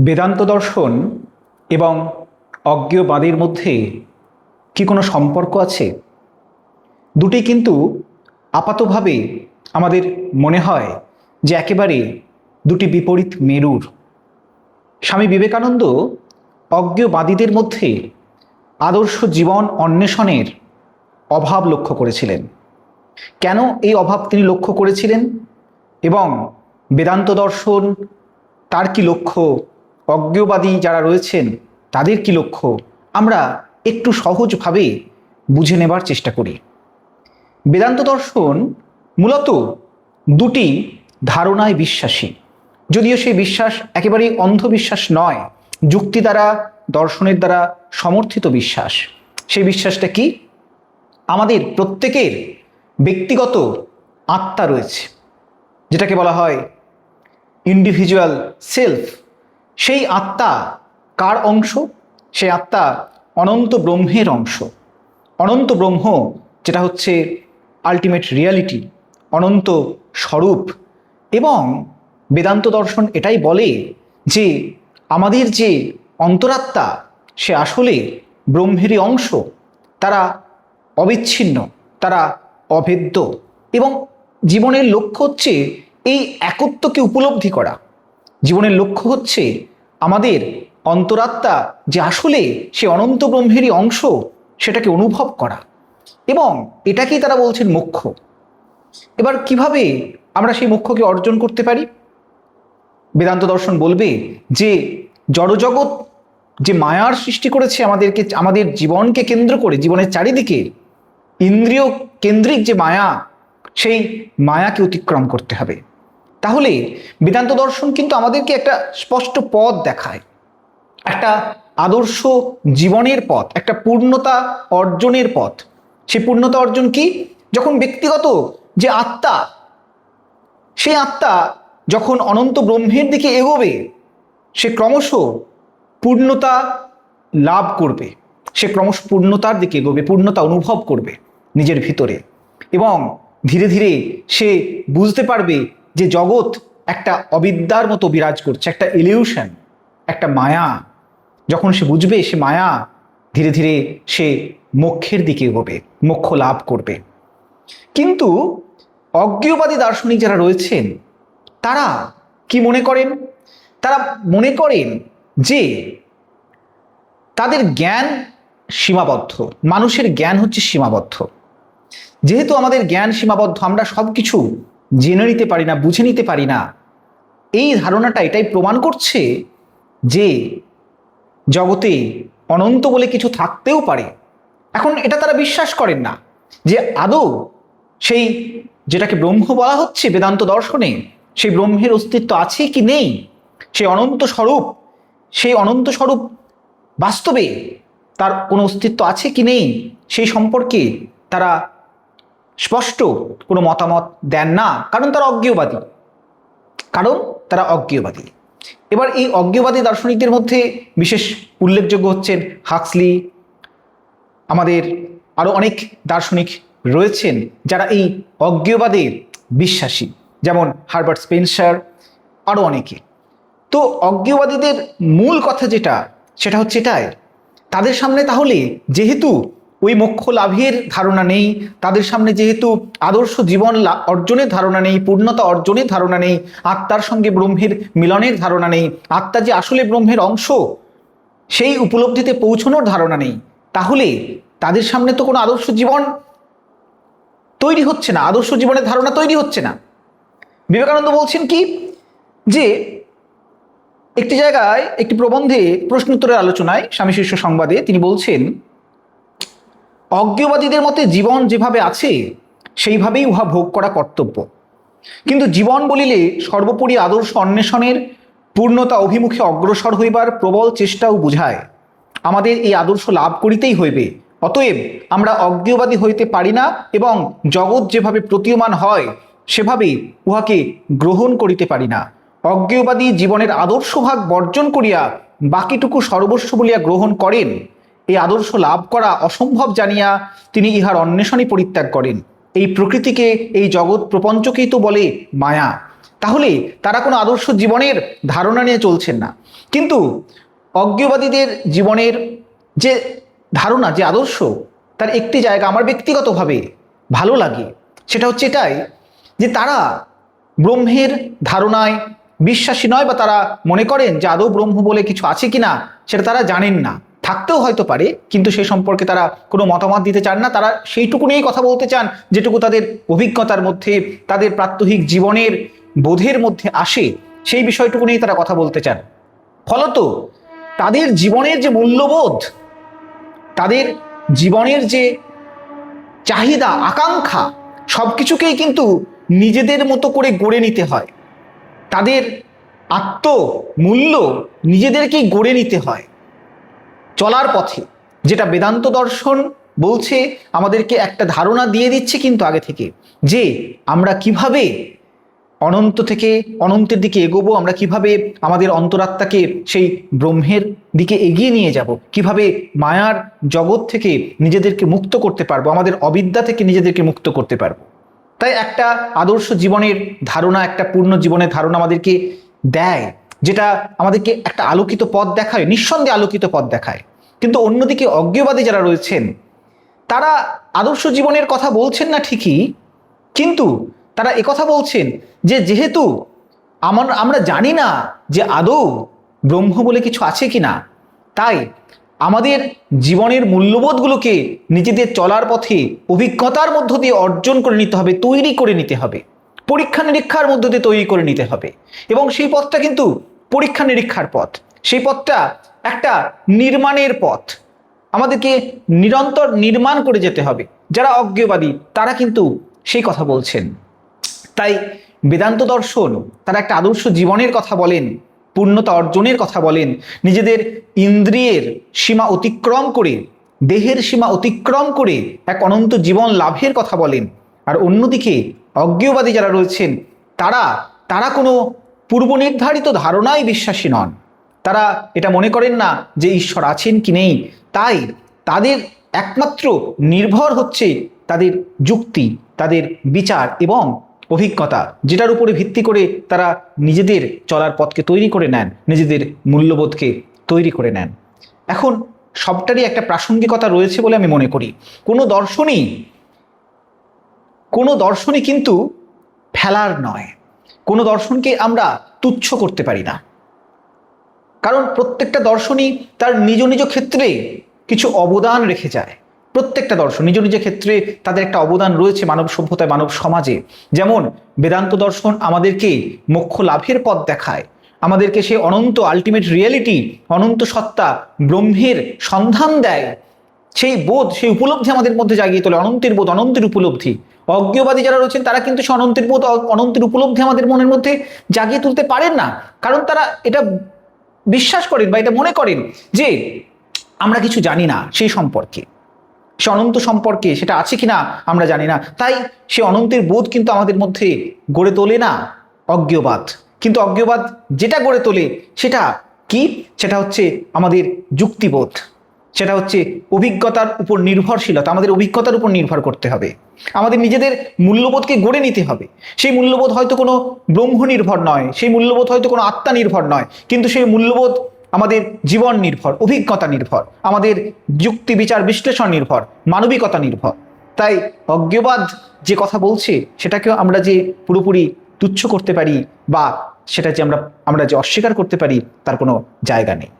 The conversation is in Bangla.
বেদান্ত দর্শন এবং অজ্ঞেয়বাদের মধ্যে কি কোনো সম্পর্ক আছে? দুটি কিন্তু আপাতভাবে আমাদের মনে হয় যে একেবারে দুটি বিপরীত মেরুর। স্বামী বিবেকানন্দ অজ্ঞবাদীদের মধ্যে আদর্শ জীবন অন্বেষণের অভাব লক্ষ্য করেছিলেন। কেন এই অভাব তিনি লক্ষ্য করেছিলেন? এবং বেদান্ত দর্শন তার কি লক্ষ্য অজ্ঞবাদী যারা রয়েছেন, তাদের কি লক্ষ্য? আমরা একটু সহজভাবে বুঝে নেবার চেষ্টা করি। বেদান্ত দর্শন মূলত দুটি ধারণায় বিশ্বাসী। যদিও সেই বিশ্বাস একেবারেই অন্ধবিশ্বাস নয়, যুক্তি দ্বারা, দর্শনের দ্বারা সমর্থিত বিশ্বাস। সেই বিশ্বাসটা কি? আমাদের প্রত্যেকের ব্যক্তিগত আত্মা রয়েছে, যেটাকে বলা হয় ইন্ডিভিজুয়াল সেলফ সেই আত্মা কার অংশ? সেই আত্মা অনন্ত ব্রহ্মের অংশ। অনন্ত ব্রহ্ম, যেটা হচ্ছে আলটিমেট রিয়ালিটি অনন্ত স্বরূপ। এবং বেদান্ত দর্শন এটাই বলে যে আমাদের যে অন্তরাত্মা, সে আসলে ব্রহ্মেরই অংশ। তারা অবিচ্ছিন্ন, তারা অভেদ্য। এবং জীবনের লক্ষ্য হচ্ছে এই একত্বকে উপলব্ধি করা। জীবনের লক্ষ্য হচ্ছে আমাদের অন্তরাত্মা যে আসলে সে অনন্ত ব্রহ্মেরই অংশ, সেটাকে অনুভব করা। এবং এটাকেই তারা বলছেন মোক্ষ এবার কীভাবে আমরা সেই মোক্ষকে অর্জন করতে পারি? বেদান্ত দর্শন বলবে যে জড়জগৎ যে মায়ার সৃষ্টি করেছে আমাদেরকে, আমাদের জীবনকে কেন্দ্র করে, জীবনের চারিদিকে ইন্দ্রিয় কেন্দ্রিক যে মায়া, সেই মায়াকে অতিক্রম করতে হবে। তাহলে বেদান্ত দর্শন কিন্তু আমাদেরকে একটা স্পষ্ট পথ দেখায়। একটা আদর্শ জীবনের পথ, একটা পূর্ণতা অর্জনের পথ। সে পূর্ণতা অর্জন কি? যখন ব্যক্তিগত যে আত্মা, সেই আত্মা যখন অনন্ত ব্রহ্মের দিকে এগোবে, সে ক্রমশ পূর্ণতা লাভ করবে। সে ক্রমশ পূর্ণতার দিকে এগোবে, পূর্ণতা অনুভব করবে নিজের ভিতরে। এবং ধীরে ধীরে সে বুঝতে পারবে যে জগৎ একটা অবিদ্যার মতো বিরাজ করছে, একটা ইলিউশন একটা মায়া। যখন সে বুঝবে, সে মায়া ধীরে ধীরে সে মোক্ষের দিকে এগোবে, মোক্ষ লাভ করবে। কিন্তু অজ্ঞেয়বাদী দার্শনিক যারা রয়েছেন, তারা কি মনে করেন? তারা মনে করেন যে তাদের জ্ঞান সীমাবদ্ধ, মানুষের জ্ঞান হচ্ছে সীমাবদ্ধ। যেহেতু আমাদের জ্ঞান সীমাবদ্ধ, আমরা সব কিছু জেনে নিতে পারি না, বুঝে নিতে পারি না। এই ধারণাটা এটাই প্রমাণ করছে যে জগতে অনন্ত বলে কিছু থাকতেও পারে। এখন এটা তারা বিশ্বাস করেন না যে আদৌ সেই যেটাকে ব্রহ্ম বলা হচ্ছে বেদান্ত দর্শনে, সেই ব্রহ্মের অস্তিত্ব আছে কি নেই? সেই অনন্ত স্বরূপ, সেই অনন্ত স্বরূপ বাস্তবে তার কোনো অস্তিত্ব আছে কি নেই? সেই সম্পর্কে তারা স্পষ্ট কোনো মতামত দেন না, কারণ তারা অজ্ঞেয়বাদী। কারণ তারা অজ্ঞেয়বাদী। এবার এই অজ্ঞেয়বাদী দার্শনিকদের মধ্যে বিশেষ উল্লেখযোগ্য হচ্ছেন হাক্সলি। আমাদের আরও অনেক দার্শনিক রয়েছেন যারা এই অজ্ঞেয়বাদের বিশ্বাসী, যেমন হারবার্ট স্পেন্সার আরও অনেকে। তো অজ্ঞেয়বাদীদের মূল কথা যেটা, সেটা হচ্ছে এটাই। তাদের সামনে তাহলে যেহেতু ওই মোক্ষ লাভের ধারণা নেই। তাদের সামনে যেহেতু আদর্শ জীবন অর্জনের ধারণা নেই, পূর্ণতা অর্জনের ধারণা নেই, আত্মার সঙ্গে ব্রহ্মের মিলনের ধারণা নেই, আত্মা যে আসলে ব্রহ্মের অংশ, সেই উপলব্ধিতে পৌঁছানোর ধারণা নেই। তাহলে তাদের সামনে তো কোনো আদর্শ জীবন তৈরি হচ্ছে না, আদর্শ জীবনের ধারণা তৈরি হচ্ছে না। বিবেকানন্দ বলছেন কি? যে একটি জায়গায় একটি প্রবন্ধে প্রশ্নোত্তরের আলোচনায় স্বামী শিষ্য সংবাদে তিনি বলছেন অজ্ঞবাদীদের মতে জীবন যেভাবে আছে, সেইভাবেই উহা ভোগ করা কর্তব্য। কিন্তু জীবন বলিলে সর্বোপরি আদর্শ অন্বেষণের পূর্ণতা অভিমুখে অগ্রসর হইবার প্রবল চেষ্টাও বুঝায়। আমাদের এই আদর্শ লাভ করিতেই হইবে, অতএব আমরা অজ্ঞবাদী হইতে পারি না এবং জগৎ যেভাবে প্রতীয়মান হয়, সেভাবে উহাকে গ্রহণ করিতে পারি না। অজ্ঞেয়বাদী জীবনের আদর্শ ভাগ বর্জন করিয়া বাকিটুকু সর্বস্ব বলিয়া গ্রহণ করেন। এই আদর্শ লাভ করা অসম্ভব জানিয়া তিনি ইহার অন্বেষণই পরিত্যাগ করেন। এই প্রকৃতিকে এই জগৎ প্রপঞ্চকেই তো বলে মায়া। তাহলে তারা কোনো আদর্শ জীবনের ধারণা নিয়ে চলছেন না। কিন্তু অজ্ঞবাদীদের জীবনের যে ধারণা, যে আদর্শ, তার একটি জায়গা আমার ব্যক্তিগতভাবে ভালো লাগে। সেটা হচ্ছে এটাই যে তারা ব্রহ্মের ধারণায় বিশ্বাসী নয় বা তারা মনে করেন যে আদৌ ব্রহ্ম বলে কিছু আছে কি না সেটা তারা জানেন না। থাকতেও হয়তো পারে, কিন্তু সে সম্পর্কে তারা কোনো মতামত দিতে চান না। তারা সেইটুকু নিয়েই কথা বলতে চান, যেটুকু তাদের অভিজ্ঞতার মধ্যে, তাদের প্রাত্যহিক জীবনের বোধের মধ্যে আসে, সেই বিষয়টুকু নিয়ে তারা কথা বলতে চান। ফলত তাদের জীবনের যে মূল্যবোধ, তাদের জীবনের যে চাহিদা, আকাঙ্ক্ষা সব কিছুকেই কিন্তু নিজেদের মতো করে গড়ে নিতে হয়। তাদের আত্মমূল্য নিজেদেরকেই গড়ে নিতে হয়। চলার পথে। যেটা বেদান্ত দর্শন বলছে, আমাদেরকে একটা ধারণা দিয়ে দিচ্ছে কিন্তু আগে থেকে যে আমরা কীভাবে অনন্ত থেকে অনন্তের দিকে এগোবো, আমরা কীভাবে আমাদের অন্তরাত্মাকে সেই ব্রহ্মের দিকে এগিয়ে নিয়ে যাব, কীভাবে মায়ার জগৎ থেকে নিজেদেরকে মুক্ত করতে পারব, আমাদের অবিদ্যা থেকে নিজেদেরকে মুক্ত করতে পারব। তাই একটা আদর্শ জীবনের ধারণা, একটা পূর্ণ জীবনের ধারণা আমাদেরকে দেয়, যেটা আমাদেরকে একটা আলোকিত পথ দেখায়, নিঃসন্দেহে আলোকিত পথ দেখায়। কিন্তু অন্যদিকে অজ্ঞবাদী যারা রয়েছেন, তারা আদর্শ জীবনের কথা বলছেন না ঠিকই, কিন্তু তারা একথা বলছেন যে যেহেতু আমার আমরা জানি না যে আদৌ ব্রহ্ম বলে কিছু আছে কি না, তাই আমাদের জীবনের মূল্যবোধগুলোকে নিজেদের চলার পথে, অভিজ্ঞতার মধ্য দিয়ে অর্জন করে নিতে হবে, তৈরি করে নিতে হবে। পরীক্ষা নিরীক্ষার মধ্য দিয়ে তৈরি করে নিতে হবে। এবং সেই পথটা কিন্তু পরীক্ষা নিরীক্ষার পথ। সেই পথটা একটা নির্মাণের পথ। আমাদেরকে নিরন্তর নির্মাণ করে যেতে হবে। যারা অজ্ঞবাদী তারা কিন্তু সেই কথা বলছেন। তাই বেদান্ত দর্শন, তারা একটা আদর্শ জীবনের কথা বলেন, পূর্ণতা অর্জনের কথা বলেন, নিজেদের ইন্দ্রিয়ের সীমা অতিক্রম করে, দেহের সীমা অতিক্রম করে এক অনন্ত জীবন লাভের কথা বলেন। আর অন্যদিকে অজ্ঞবাদী যারা রয়েছেন, তারা তারা কোনো পূর্ব নির্ধারিত ধারণায় বিশ্বাসী নন। তারা এটা মনে করেন না যে ঈশ্বর আছেন কি নেই। তাই তাদের একমাত্র নির্ভর হচ্ছে তাদের যুক্তি, তাদের বিচার এবং অভিজ্ঞতা, যেটার উপরে ভিত্তি করে তারা নিজেদের চলার পথকে তৈরি করে নেন, নিজেদের মূল্যবোধকে তৈরি করে নেন। এখন সবটারই একটা প্রাসঙ্গিকতা রয়েছে বলে আমি মনে করি। কোনো দর্শনই কোনো দর্শনই কিন্তু ফেলার নয়। কোনো দর্শনকে আমরা তুচ্ছ করতে পারি না। কারণ প্রত্যেকটা দর্শনই তার নিজ নিজ ক্ষেত্রে কিছু অবদান রেখে যায়। প্রত্যেকটা দর্শন, নিজ নিজ ক্ষেত্রে তাদের একটা অবদান রয়েছে মানব সভ্যতায়, মানব সমাজে। যেমন বেদান্ত দর্শন আমাদেরকে মোক্ষ লাভের পথ দেখায়। আমাদেরকে সে অনন্ত আলটিমেট রিয়েলিটি অনন্ত সত্তা, ব্রহ্মের সন্ধান দেয়। সেই বোধ, সেই উপলব্ধি আমাদের মধ্যে জাগিয়ে তোলে, অনন্তের বোধ, অনন্তের উপলব্ধি। অজ্ঞবাদী যারা রয়েছেন, তারা কিন্তু সে অনন্তের বোধ অনন্তের উপলব্ধি আমাদের মনের মধ্যে জাগিয়ে তুলতে পারেন না। কারণ তারা এটা বিশ্বাস করেন বা এটা মনে করেন যে আমরা কিছু জানি না সেই সম্পর্কে। সে অনন্ত সম্পর্কে সেটা আছে কি না আমরা জানি না। তাই সে অনন্তের বোধ কিন্তু আমাদের মধ্যে গড়ে তোলে না অজ্ঞবাদ। কিন্তু অজ্ঞবাদ যেটা গড়ে তোলে সেটা কি? সেটা হচ্ছে আমাদের যুক্তিবোধ। সেটা হচ্ছে অভিজ্ঞতার উপর নির্ভরশীলতা, আমাদের অভিজ্ঞতার উপর নির্ভর করতে হবে। আমাদের নিজেদের মূল্যবোধকে গড়ে নিতে হবে। সেই মূল্যবোধ হয়তো কোনো ব্রহ্ম নির্ভর নয়, সেই মূল্যবোধ হয়তো কোনো আত্মা নির্ভর নয়, কিন্তু সেই মূল্যবোধ আমাদের জীবন নির্ভর, অভিজ্ঞতা নির্ভর, আমাদের যুক্তি, বিচার, বিশ্লেষণ নির্ভর, মানবিকতা নির্ভর। তাই অজ্ঞবাদ যে কথা বলছে, সেটাকেও আমরা যে পুরোপুরি তুচ্ছ করতে পারি বা সেটা যে আমরা আমরা যে অস্বীকার করতে পারি, তার কোনো জায়গা নেই।